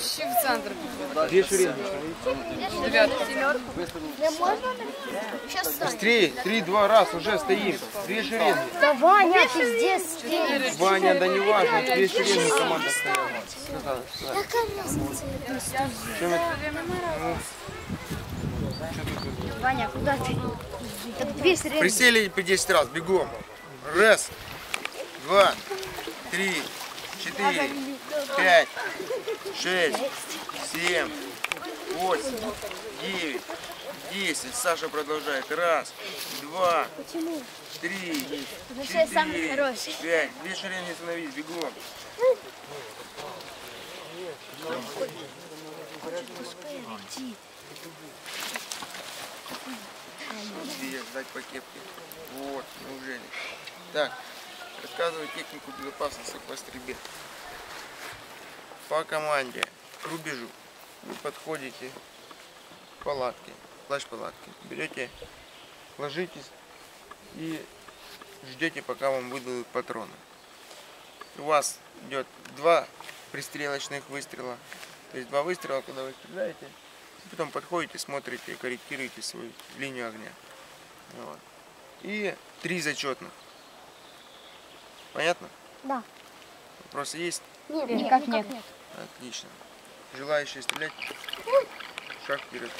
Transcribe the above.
Ще в центр. Две шеренги. Дев'ятка. Три, три, два раз уже стоим. Две шеренги. Да, Ваня, ты здесь. Ваня, да не важно, две шеренги команда стояла. Ваня, куда ты? Присели по 10 раз, бегом. Раз, два, три, четыре, пять, шесть, семь, восемь, девять, десять. Саша продолжает. Раз, два, три, четыре, пять. Две шеренги становись, бегом. Две, дать по кепке. Вот, неужели. Так, рассказываю технику безопасности по стрельбе. По команде к рубежу вы подходите к палатке, плащ палатки, берете, ложитесь и ждете, пока вам выдадут патроны. У вас идет два пристрелочных выстрела, то есть два выстрела, когда вы стреляете, потом подходите, смотрите, корректируете свою линию огня. Вот. И три зачетных. Понятно? Да. Вопросы есть? Нет, нет никак, никак нет. нет. Отлично. Желающие стрелять? Шаг вперед.